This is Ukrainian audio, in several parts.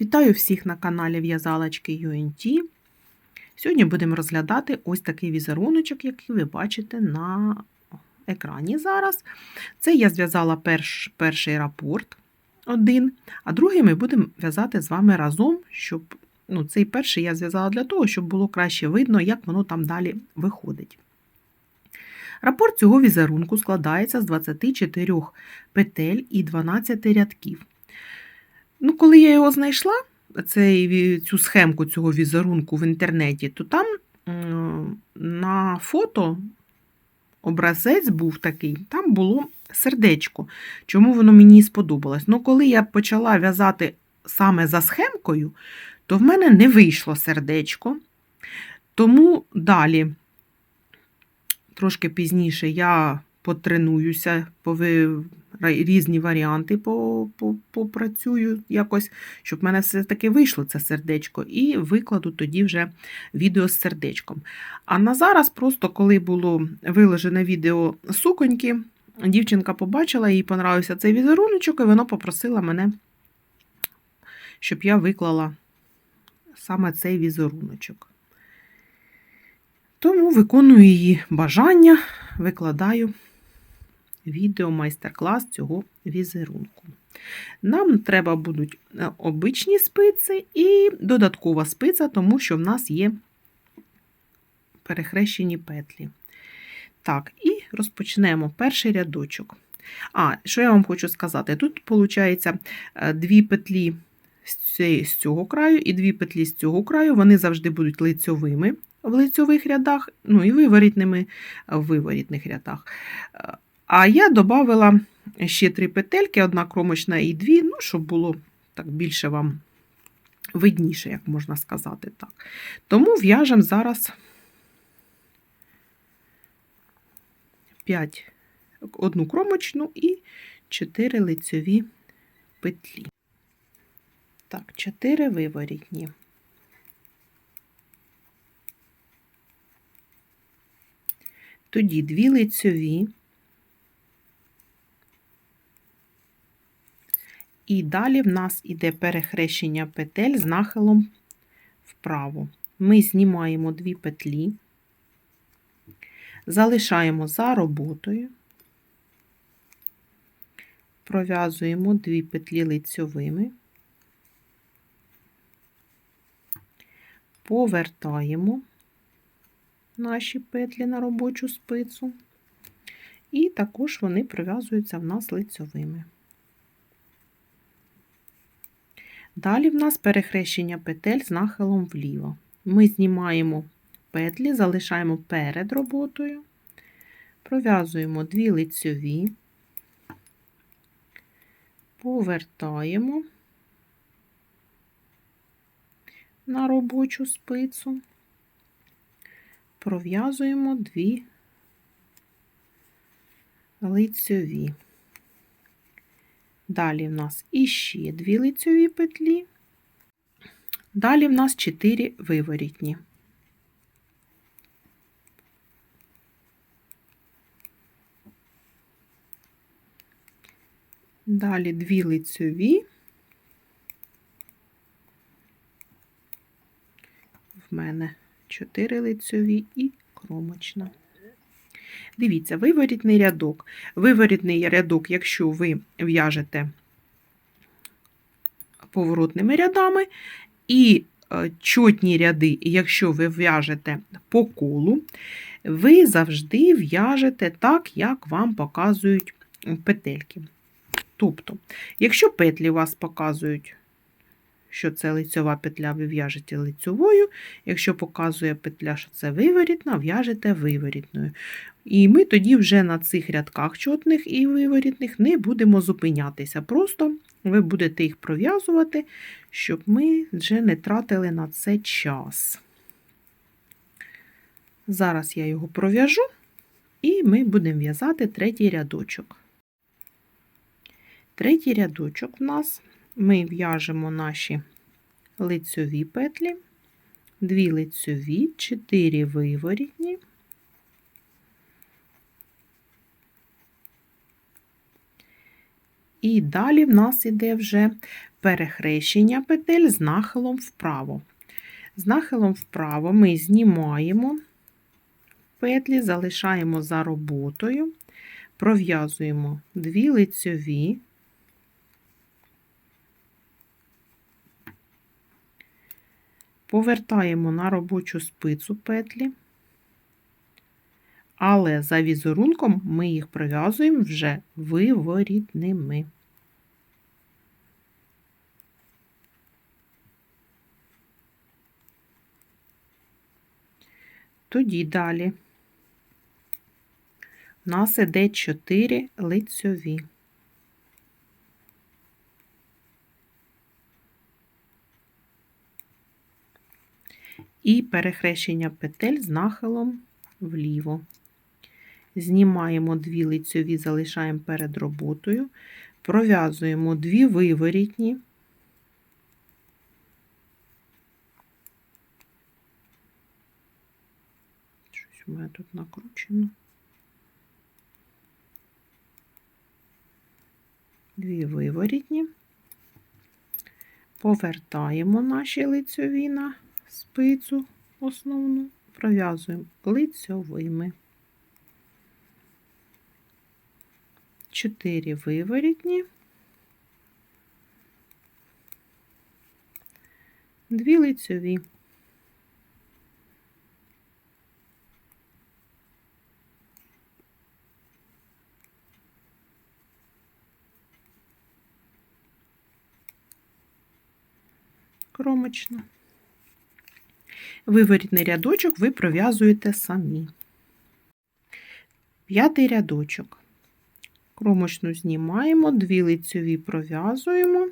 Вітаю всіх на каналі В'язалочки UNT. Сьогодні будемо розглядати ось такий візеруночок, який ви бачите на екрані зараз. Це я зв'язала перш, перший рапорт один, а другий ми будемо в'язати з вами разом, щоб ну, цей перший я зв'язала для того, щоб було краще видно, як воно там далі виходить. Рапорт цього візерунку складається з 24 петель і 12 рядків. Ну, коли я його знайшла, цей, цю схемку цього візерунку в інтернеті, то там на фото образець був такий, там було сердечко. Чому воно мені сподобалось? Ну, коли я почала в'язати саме за схемкою, то в мене не вийшло сердечко. Тому далі, трошки пізніше, я потренуюся, пови... різні варіанти попрацюю якось, щоб в мене все-таки вийшло це сердечко, і викладу тоді вже відео з сердечком. А на зараз, просто коли було виложене відео суконьки, дівчинка побачила, їй понравився цей візеруночок, і вона попросила мене, щоб я виклала саме цей візеруночок. Тому виконую її бажання, викладаю відео майстер-клас цього візерунку. Нам треба будуть обичні спиці і додаткова спиця, тому що в нас є перехрещені петлі. Так, і розпочнемо перший рядочок. А, що я вам хочу сказати? Тут, виходить, дві петлі з цього краю і дві петлі з цього краю, вони завжди будуть лицьовими в лицьових рядах, ну і виворітними в виворітних рядах. А я додала ще три петельки, одна кромочна і дві, ну, щоб було так більше вам видніше, як можна сказати так. Тому в'яжемо зараз 5 одну кромочну і 4 лицьові петлі. Так, 4 виворітні. Тоді дві лицьові. І далі в нас іде перехрещення петель з нахилом вправо. Ми знімаємо дві петлі, залишаємо за роботою, пров'язуємо дві петлі лицьовими, повертаємо наші петлі на робочу спицю, і також вони пров'язуються в нас лицьовими. Далі в нас перехрещення петель з нахилом вліво. Ми знімаємо петлі, залишаємо перед роботою, пров'язуємо дві лицьові, повертаємо на робочу спицю, пров'язуємо дві лицьові. Далі в нас іще дві лицьові петлі, далі в нас 4 виворітні. Далі дві лицьові, в мене 4 лицьові і кромочна. Дивіться, виворітний рядок. Виворітний рядок, якщо ви в'яжете поворотними рядами, і е, чотні ряди, якщо ви в'яжете по колу, ви завжди в'яжете так, як вам показують петельки. Тобто, якщо петлі вас показують що це лицьова петля, ви в'яжете лицьовою. Якщо показує петля, що це виворітна, в'яжете виворітною. І ми тоді вже на цих рядках чотних і виворітних не будемо зупинятися. Просто ви будете їх пров'язувати, щоб ми вже не тратили на це час. Зараз я його пров'яжу, і ми будемо в'язати третій рядочок. Третій рядочок в нас ми в'яжемо наші лицьові петлі, дві лицьові, чотири виворітні, І далі в нас іде вже перехрещення петель з нахилом вправо. З нахилом вправо ми знімаємо петлі, залишаємо за роботою, пров'язуємо дві лицьові, повертаємо на робочу спицю петлі, але за візерунком ми їх пров'язуємо вже виворітними. Тоді далі у нас іде 4 лицьові. І перехрещення петель з нахилом вліво. Знімаємо дві лицьові, залишаємо перед роботою, пров'язуємо дві виворітні. Щось у мене тут накручено. Дві виворітні, повертаємо наші лицьові на спицю основну, пров'язуємо лицьовими. 4 виворітні, дві лицьові. Кромочно. Виворітний рядочок ви пров'язуєте самі. П'ятий рядочок. Кромочну знімаємо, дві лицьові пров'язуємо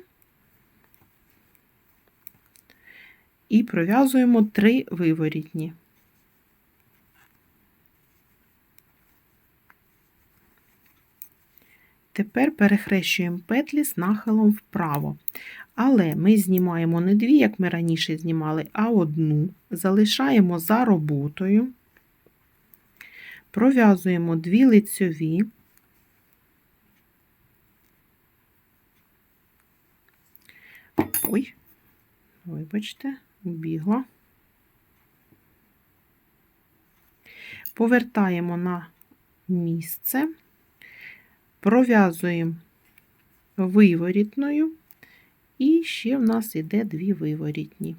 і пров'язуємо три виворітні. Тепер перехрещуємо петлі з нахилом вправо. Але ми знімаємо не дві, як ми раніше знімали, а одну, залишаємо за роботою, пров'язуємо дві лицьові, ой, вибачте, убігла. Повертаємо на місце, пров'язуємо виворітною, і ще в нас іде дві виворітні.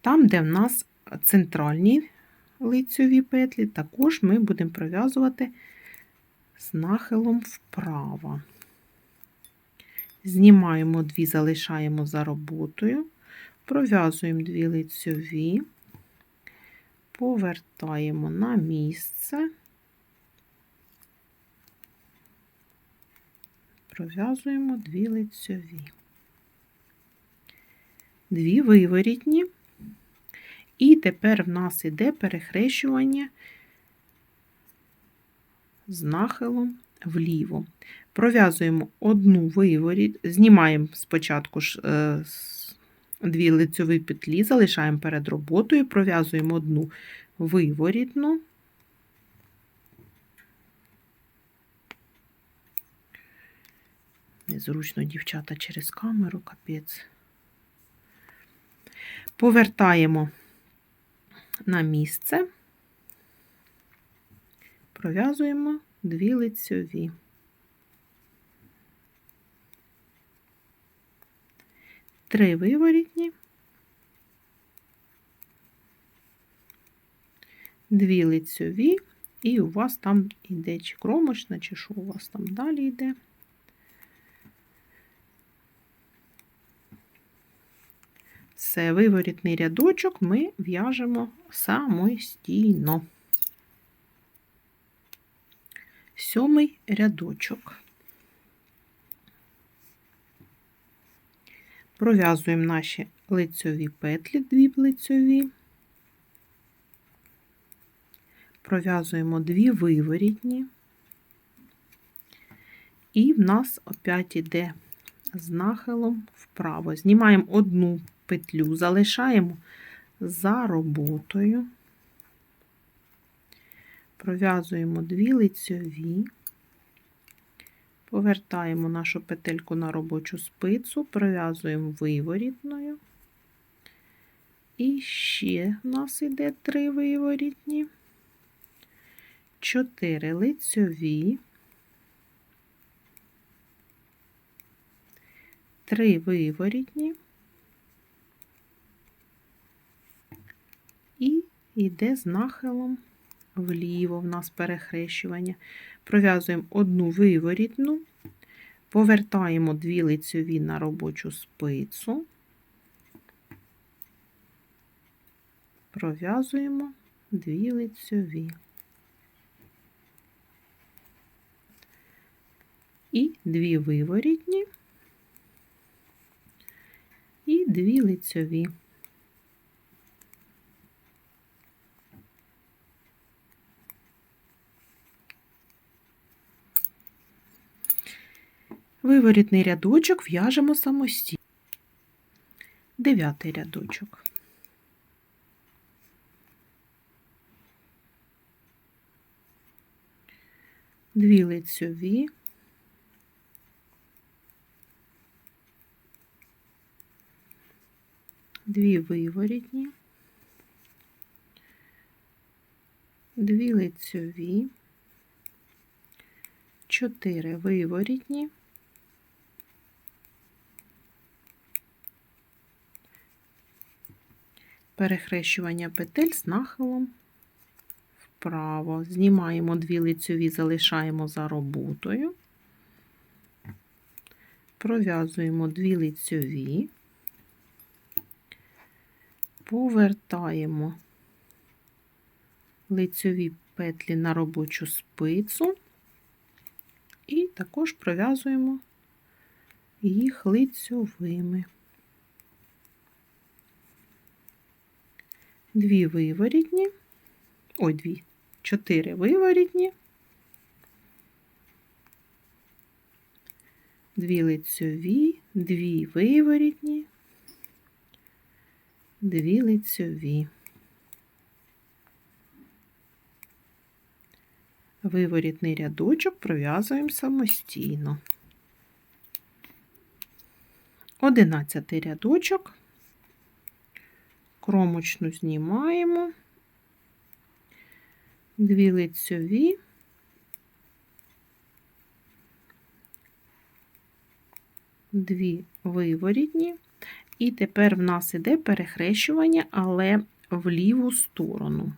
Там, де в нас центральні лицьові петлі, також ми будемо пров'язувати з нахилом вправо. Знімаємо дві, залишаємо за роботою, пров'язуємо дві лицьові, повертаємо на місце, пров'язуємо дві лицьові, дві виворітні, і тепер в нас іде перехрещування з нахилом вліво. Пров'язуємо одну виворіт, знімаємо спочатку е, дві лицьові петлі, залишаємо перед роботою, пров'язуємо одну виворітну, незручно, дівчата, через камеру, капець. Повертаємо на місце, пров'язуємо дві лицьові. Три виворітні, дві лицьові, і у вас там йде чи кромочна, чи що у вас там далі йде. Все, виворітний рядочок ми в'яжемо самостійно. Сьомий рядочок. Пров'язуємо наші лицьові петлі, дві лицьові, пров'язуємо дві виворітні, і в нас опять іде з нахилом вправо. Знімаємо одну петлю, залишаємо за роботою. Пров'язуємо дві лицьові, повертаємо нашу петельку на робочу спицю, пров'язуємо виворітною. І ще в нас іде три виворітні, чотири лицьові, три виворітні і йде з нахилом вліво в нас перехрещування. Пров'язуємо одну виворітну, повертаємо дві лицьові на робочу спицю, пров'язуємо дві лицьові. І дві виворітні, і дві лицьові. Виворітний рядочок в'яжемо самостійно. Дев'ятий рядочок. Дві лицьові, дві виворітні, дві лицьові, чотири виворітні, перехрещування петель з нахилом вправо. Знімаємо дві лицьові, залишаємо за роботою, пров'язуємо дві лицьові, повертаємо лицьові петлі на робочу спицю і також пров'язуємо їх лицьовими. Дві виворітні, ой, дві, чотири виворітні, дві лицьові, дві виворітні, дві лицьові. Виворітний рядочок пров'язуємо самостійно. Одинадцятий рядочок кромочну знімаємо, дві лицьові, дві виворітні, і тепер в нас іде перехрещування, але в ліву сторону.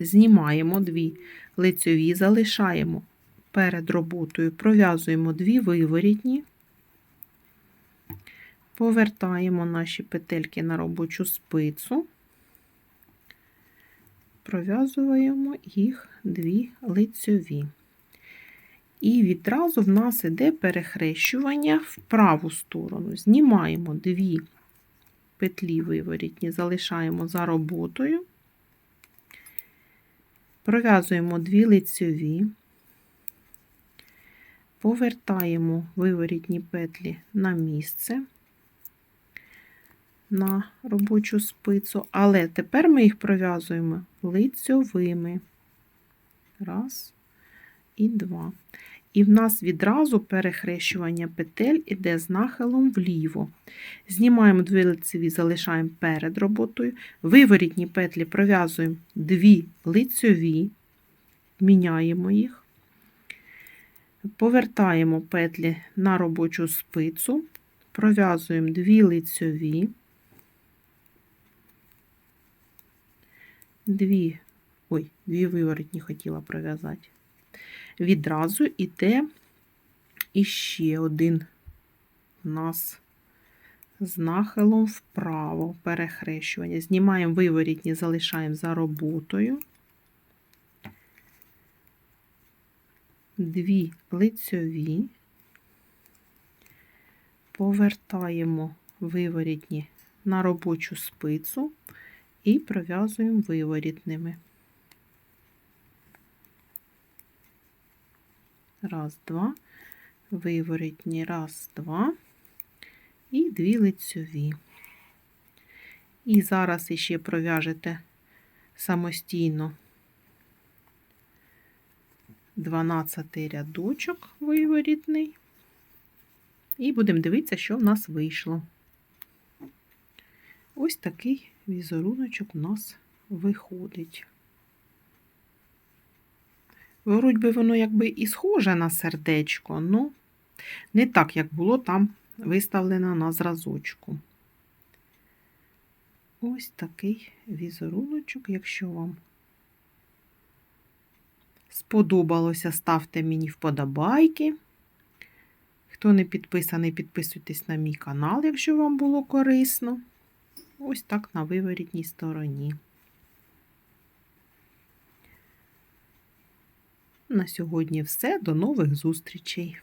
Знімаємо дві лицьові, залишаємо перед роботою, пров'язуємо дві виворітні, повертаємо наші петельки на робочу спицю, пров'язуємо їх дві лицьові. І відразу в нас іде перехрещування в праву сторону. Знімаємо дві петлі виворітні, залишаємо за роботою, пров'язуємо дві лицьові, повертаємо виворітні петлі на місце на робочу спицю, але тепер ми їх пров'язуємо лицьовими. Раз і два. І в нас відразу перехрещування петель іде з нахилом вліво. Знімаємо дві лицеві, залишаємо перед роботою. Виворітні петлі пров'язуємо дві лицьові, міняємо їх, повертаємо петлі на робочу спицю, пров'язуємо дві лицьові, дві, ой, дві виворотні хотіла пров'язати. Відразу йде іще один у нас з нахилом вправо перехрещування. Знімаємо виворітні, залишаємо за роботою. Дві лицьові, повертаємо виворітні на робочу спицю і пров'язуємо виворітними. Раз, два, виворітні, раз, два, і дві лицьові. І зараз іще пров'яжете самостійно 12 рядочок виворітний. І будемо дивитися, що в нас вийшло. Ось такий візеруночок у нас виходить. Вроді воно якби і схоже на сердечко, але не так, як було там виставлено на зразочку. Ось такий візеруночок, якщо вам сподобалося, ставте мені вподобайки. Хто не підписаний, підписуйтесь на мій канал, якщо вам було корисно. Ось так на виворітній стороні. На сьогодні все. До нових зустрічей!